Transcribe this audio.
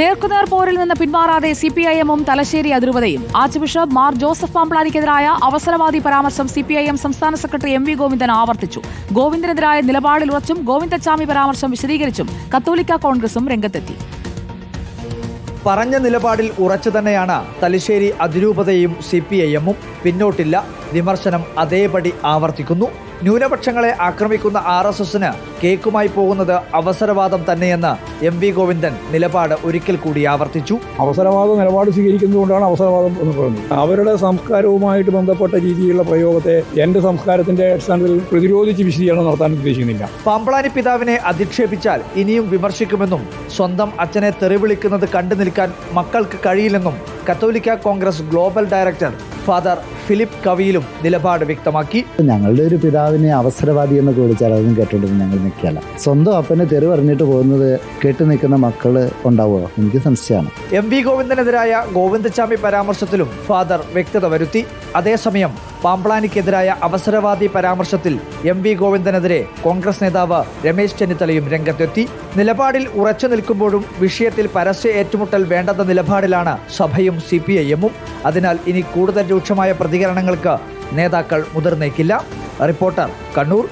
നേർക്കുനേർ പോരിൽ നിന്ന് പിന്മാറാതെ C P I എമ്മും തലശ്ശേരി അതിരൂപതയും ആർച്ച് ബിഷപ്പ് മാർ ജോസഫ് പാമ്പ്ലാനിക്കെതിരായ അവസരവാദി പരാമർശം സി പി ഐ എം സംസ്ഥാന സെക്രട്ടറി എം വി ഗോവിന്ദൻ ആവർത്തിച്ചു. ഗോവിന്ദനെതിരായ നിലപാടിൽ ഉറച്ചും ഗോവിന്ദച്ചാമി പരാമർശം വിശദീകരിച്ചും കത്തോലിക്ക കോൺഗ്രസും രംഗത്തെത്തി. പറഞ്ഞ നിലപാടിൽ ഉറച്ചു തന്നെയാണ് തലശ്ശേരി അതിരൂപതയും സി പി ഐ എമ്മും. പിന്നോട്ടില്ല. വിമർശനം അതേപടി ആവർത്തിക്കുന്നു. ന്യൂനപക്ഷങ്ങളെ ആക്രമിക്കുന്ന ആർ എസ് എസിന് കേക്കുമായി പോകുന്നത് അവസരവാദം തന്നെയെന്ന് എം വി ഗോവിന്ദൻ നിലപാട് ഒരിക്കൽ കൂടി ആവർത്തിച്ചു. അവസരവാദ നിലപാട് സ്വീകരിക്കുന്നതുകൊണ്ടാണ് അവസരവാദം എന്ന് പറയുന്നത്. അവരുടെ സംസ്കാരവുമായിട്ട് ബന്ധപ്പെട്ട രീതിയിലുള്ള പ്രയോഗത്തെ എന്റെ സംസ്കാരത്തിന്റെ അടിസ്ഥാനത്തിൽ പ്രതിരോധിച്ച് വിശദീകരണം നടത്താൻ ഉദ്ദേശിക്കുന്നില്ല. പാമ്പളാനി പിതാവിനെ അധിക്ഷേപിച്ചാൽ ഇനിയും വിമർശിക്കുമെന്നും സ്വന്തം അച്ഛനെ തെറിവിളിക്കുന്നത് കണ്ടു നിൽക്കാൻ മക്കൾക്ക് കഴിയില്ലെന്നും കത്തോലിക്ക Congress global director father Philip കവിയിലും നിലപാട് വ്യക്തമാക്കി. ഞങ്ങളുടെ ഒരു പിതാവിനെ അവസരവാദി എന്നൊക്കെ വിളിച്ചാൽ അതൊന്നും കേട്ടോണ്ട് ഞങ്ങൾ നിൽക്കുകയല്ല. സ്വന്തം അപ്പനെ തെറി പറഞ്ഞിട്ട് പോകുന്നത് കേട്ട് നിൽക്കുന്ന മക്കൾ ഉണ്ടാവുമോ? എനിക്ക് സംശയമാണ്. എം വി ഗോവിന്ദനെതിരായ ഗോവിന്ദച്ചാമി പരാമർശത്തിലും ഫാദർ വ്യക്തത വരുത്തി. അതേസമയം പാമ്പ്ളാനിക്കെതിരായ അവസരവാദി പരാമർശത്തിൽ എം വി ഗോവിന്ദനെതിരെ കോൺഗ്രസ് നേതാവ് രമേശ് ചെന്നിത്തലയും രംഗത്തെത്തി. നിലപാടിൽ ഉറച്ചു നിൽക്കുമ്പോഴും വിഷയത്തിൽ പരസ്യ ഏറ്റുമുട്ടൽ വേണ്ടെന്ന നിലപാടിലാണ് സഭയും സി പി ഐ എമ്മും അതിനാൽ ഇനി കൂടുതൽ രൂക്ഷമായ പ്രതികരണങ്ങൾക്ക് നേതാക്കൾ മുതിർന്നേക്കില്ല. റിപ്പോർട്ടർ കണ്ണൂർ